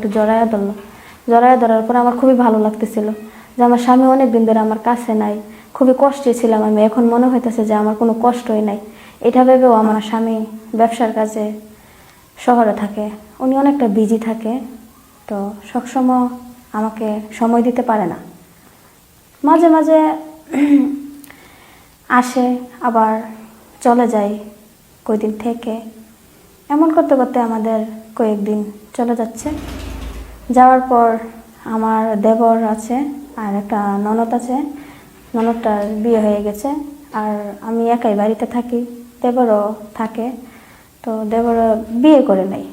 একটু জড়াইয়া ধরলো। জড়াইয়া ধরার পর আমার খুবই ভালো লাগতেছিল যে আমার স্বামী অনেক দিন ধরে আমার কাছে নাই। খুবই কষ্টে ছিলাম আমি এখন মনে হইতেছে যে আমার কোনো কষ্টই নাই। এটা ভেবেও আমার স্বামী ব্যবসার কাজে শহরে থাকে। উনি অনেকটা বিজি থাকে। তো সবসময় আমাকে সময় দিতে পারে না। মাঝে মাঝে আসে, আবার চলে যায় কয়দিন থেকে। এমন করতে করতে আমাদের কয়েকদিন চলে যাচ্ছে। যাওয়ার পর আমার দেবর আছে আর একটা ননদ আছে। ননদটার বিয়ে হয়ে গেছে আর আমি একাই বাড়িতে থাকি, দেবরও থাকে। তো দেবরও বিয়ে করে নেই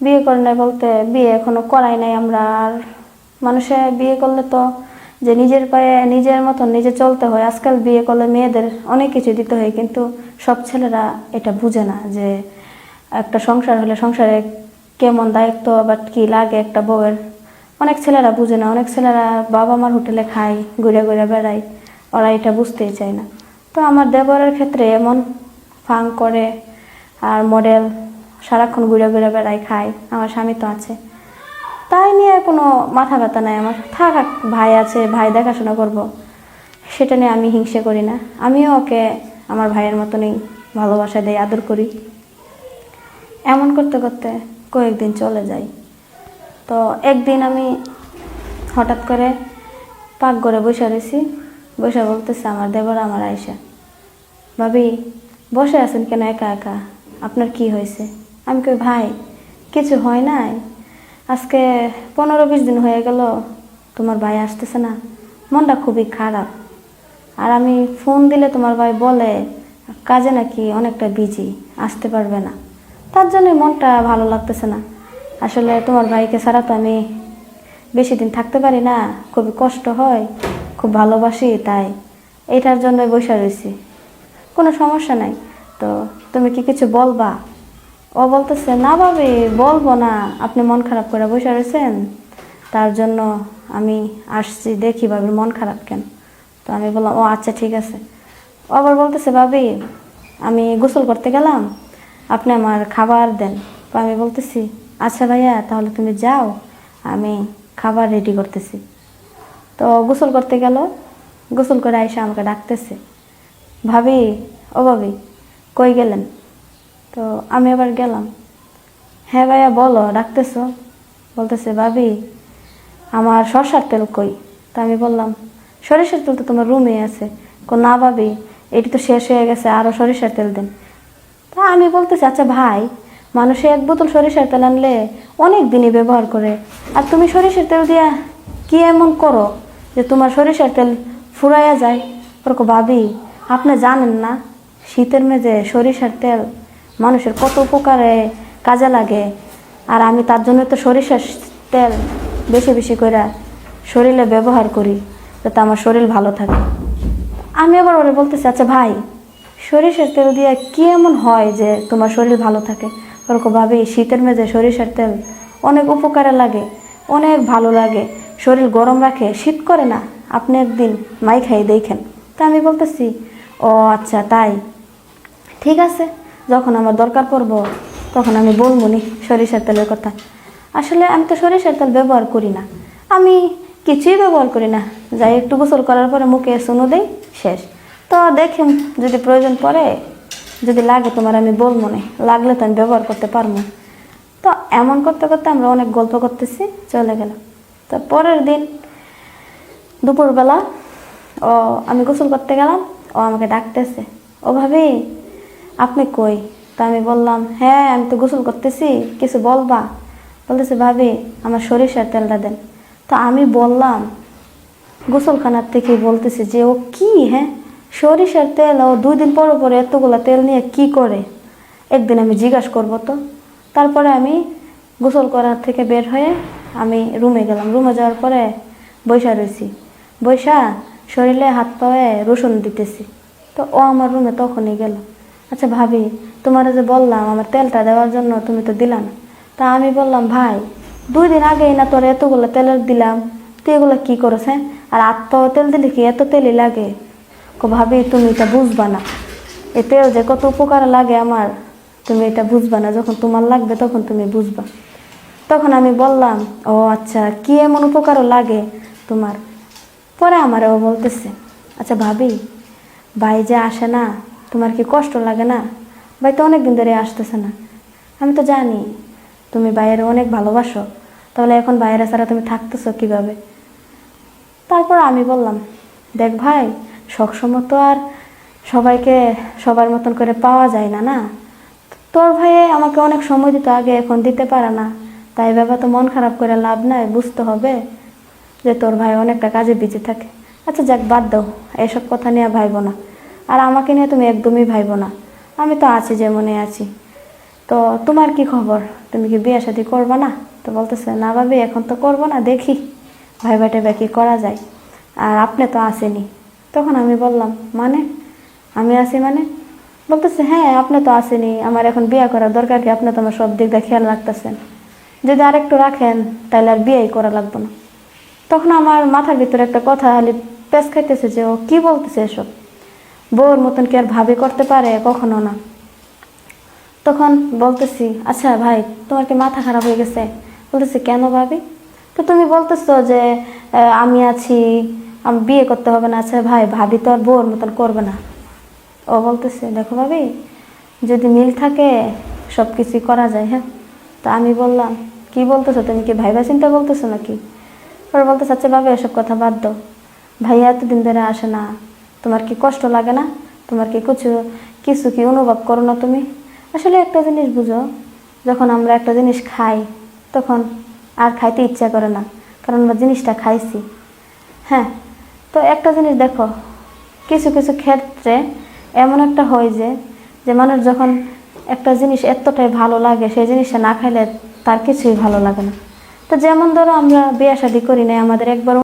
বিয়ে করে নাই বলতে বিয়ে এখনও করাই নাই আমরা আর মানুষে বিয়ে করলে তো যে নিজের পায়ে নিজের মতন নিজে চলতে হয়। আজকাল বিয়ে করলে মেয়েদের অনেক কিছু দিতে হয় কিন্তু সব ছেলেরা এটা বুঝে না যে একটা সংসার হলে সংসারে কেমন দায়িত্ব বা কি লাগে একটা বউয়ের? অনেক ছেলেরা বুঝে না অনেক ছেলেরা বাবা মার হোটেলে খায় ঘুরে ঘুরে বেড়ায় ওরা এটা বুঝতেই চায় না। তো আমার দেবরের ক্ষেত্রে এমন ফাং করে আর মডেল সারাক্ষণ ঘুরে ঘুরে বেড়ায় খায় আমার স্বামী তো আছে। তাই নিয়ে কোনো মাথা ব্যথা নাই আমার। থাক, ভাই আছে ভাই দেখাশোনা করব। সেটা নিয়ে আমি হিংসে করি না। আমিও ওকে আমার ভাইয়ের মতনই ভালোবাসা দেয় আদর করি। এমন করতে করতে কয়েকদিন চলে যাই। তো একদিন আমি হঠাৎ করে পাক করে বসে রয়েছি। বসে বলতেছে আমার দেবর আমার আয়সা ভাবি, বসে আছেন কেন একা একা? আপনার কি হয়েছে? আমি কই, ভাই, কিছু হয় নাই। আজকে পনেরো বিশ দিন হয়ে গেল, তোমার ভাই আসতেছে না। মনটা খুবই খারাপ। আর আমি ফোন দিলে তোমার ভাই বলে, কাজে নাকি অনেকটা বিজি আসতে পারবে না। তার জন্য মনটা ভালো লাগতেছে না। আসলে তোমার ভাইকে ছাড়া তো আমি বেশি দিন থাকতে পারি না। খুবই কষ্ট হয়, খুব ভালোবাসি, তাই এটার জন্য বসে রয়েছি। কোনো সমস্যা নাই। তো তুমি কি কিছু বলবা? ও বলতেছে, না ভাবি, বলব না। আপনি মন খারাপ করে বসে রয়েছেন। তার জন্য আমি আসছি, দেখি ভাবির মন খারাপ কেন? তো আমি বললাম, ও আচ্ছা ঠিক আছে। ও আবার বলতেছে, ভাবি, আমি গোসল করতে গেলাম। আপনি আমার খাবার দেন। আমি বলতেছি আচ্ছা ভাইয়া, তাহলে তুমি যাও, আমি খাবার রেডি করতেছি। তো গোসল করতে গেল, গোসল করে আইসা আমাকে ডাকতেছে। ভাবি, ও ভাবি, কই গেলেন? তো আমি আবার গেলাম। হ্যাঁ ভাইয়া, বলো, ডাকতেছো? বলতেছে, ভাবি, আমার সরষার তেল কই? তা আমি বললাম, সরিষার তেল তো তোমার রুমে আছে। কো, না ভাবি, এটি তো শেষ হয়ে গেছে আরও সরিষার তেল দেন। তা আমি বলতেছি আচ্ছা ভাই, মানুষে এক বোতল সরিষার তেল আনলে অনেক দিনই ব্যবহার করে। আর তুমি সরিষার তেল দিয়া কি এমন করো যে তোমার সরিষার তেল ফুরাইয়া যায়? ওরকম ভাবি, আপনি জানেন না, শীতের মেঝে সরিষার তেল মানুষের কত উপকারে কাজে লাগে। আর আমি তার জন্য তো সরিষার তেল বেশি বেশি করে শরীরে ব্যবহার করি, যাতে আমার শরীর ভালো থাকে। আমি আবার ওরে বলতেছি আচ্ছা ভাই সরিষার তেল দিয়ে কি এমন হয় যে তোমার শরীর ভালো থাকে? ওরকম ভাবি শীতের মেঝে সরিষার তেল অনেক উপকারে লাগে, অনেক ভালো লাগে। শরীর গরম রাখে, শীত করে না। আপনি একদিন মাই খাই দেখেন। তা আমি বলতেছি, ও আচ্ছা তাই। ঠিক আছে, যখন আমার দরকার পড়ব, তখন আমি বলব নি সরিষার তেলের কথা। আসলে আমি তো সরিষার তেল ব্যবহার করি না। আমি কিছুই ব্যবহার করি না। যাই একটু গোসল করার পরে মুখে শুনো দেই, শেষ। তো দেখি যদি প্রয়োজন পড়ে, যদি লাগে তোমার আমি বলব না, লাগলে তো আমি ব্যবহার করতে পারব। তো এমন করতে করতে আমরা অনেক গল্প করতেছি, চলে গেলাম। তো পরের দিন দুপুরবেলা, ও আমি গোসল করতে গেলাম, ও আমাকে ডাকতেছে, ও ভাবি, আপনি কই? তা আমি বললাম হ্যাঁ আমি তো গোসল করতেছি, কিছু বলবা? বলতেছে, ভাবি, আমার সরিষার তেলটা দেন। তো আমি বললাম, গোসলখানার থেকে বলতেছে যে, ও কি হ্যাঁ? সরিষার তেল ও দুই দিন পর পরে এতগুলা তেল নিয়ে কি করে? একদিন আমি জিজ্ঞাসা করব তো। তারপরে আমি গোসল করার থেকে বের হয়ে আমি রুমে গেলাম। রুমে যাওয়ার পরে বৈশা রয়েছি। বৈশা শরীরে হাত পায়ে রসুন দিতেছি। তো ও আমার রুমে তখনই গেল। আচ্ছা ভাবি, তোমার যে বললাম আমার তেলটা দেওয়ার জন্য তুমি তো দিলা না। তা আমি বললাম, ভাই, দুই দিন আগেই না তোর এতগুলো তেলের দিলাম। তুই এগুলো কী করছ হ্যাঁ? আর পাওয়া তেল দিলে কি? এত তেলই লাগে। ভাবি, তুমি এটা বুঝবা না। এ তেল যে কত উপকার লাগে আমার, তুমি এটা বুঝবা না। যখন তোমার লাগবে তখন তুমি বুঝবা। তখন আমি বললাম, ও আচ্ছা কি এমন উপকারও লাগে তোমার? পরে আমার ও বলতেছে আচ্ছা ভাবি, ভাই যে আসে না, তোমার কি কষ্ট লাগে না? ভাই তো অনেক দিন ধরে আসতেছে না। আমি তো জানি, তুমি বাইরে অনেক ভালোবাসো, তাহলে এখন বাইরে ছাড়া তুমি থাকতেছো কীভাবে? তারপর আমি বললাম, দেখ ভাই সবসময় তো আর সবাইকে সবার মতন করে পাওয়া যায় না না? তোর ভাইয়ে আমাকে অনেক সময় দিত, আগে এখন দিতে পারে না। তাই ব্যাপার তো মন খারাপ করে লাভ নাই, বুঝতে হবে যে তোর ভাই অনেকটা কাজে বিজি থাকে। আচ্ছা যাক, বাদ দাও, এসব কথা নিয়ে ভাইবো না। আর আমাকে নিয়ে তুমি একদমই ভাইবো না। আমি তো আছি যেমনই আছি। তো তোমার কি খবর? তুমি কি বিয়ে শাদি করবে না? তো বলতেছে, না ভাবি এখন তো করব না, দেখি। ভাই ভাইটা বা কি করা যায়। আর আপনি তো আসেনি। তখন আমি বললাম মানে? আমি আছি মানে? বলতেছে হ্যাঁ আপনি তো আসেনি আমার এখন বিয়ে করার দরকার কি? আপনি তো আমার সব দিক দিয়ে খেয়াল রাখতেছেন। যদি আরেকটু রাখেন, তাহলে আর বিয়েই করা লাগবে না। তখন আমার মাথার ভিতরে একটা কথা খালি পেঁচ খাইতেছে যে, ও কি বলতেছে এসব? বউর মতন কি আর ভাবি করতে পারে? কখনো না। তখন বলতেছি আচ্ছা ভাই, তোমার কি মাথা খারাপ হয়ে গেছে? বলতেছি, কেন ভাবি? তো তুমি বলতেছো যে আমি আছি আমি বিয়ে করতে হবে না আচ্ছা ভাই, ভাবি তো আর বউর মতন করবে না। ও বলতেছে, দেখো ভাবি, যদি মিল থাকে সব কিছুই করা যায় হ্যাঁ? তো আমি বললাম, কি বলতেছো, তুমি কি ভাইবা চিন্তা বলতেছো নাকি? পরে বলতেছে আচ্ছা ভাবি, এসব কথা বাদ দাও। ভাইয়া এতদিন ধরে আসে না, তোমার কি কষ্ট লাগে না? তোমার কি কিছু কিছু কি অনুভব করো না তুমি? আসলে একটা জিনিস বুঝো, যখন আমরা একটা জিনিস খাই, তখন আর খাইতে ইচ্ছা করে না, কারণ আমরা জিনিসটা খাইছি। হ্যাঁ তো একটা জিনিস দেখো, কিছু কিছু ক্ষেত্রে এমন একটা হয় যে যে মানুষ যখন একটা জিনিস এতটাই ভালো লাগে, সেই জিনিসটা না খাইলে তার কিছুই ভালো লাগে না। তো যেমন ধরো আমরা বিয়ে শাদি করি না আমাদের একবার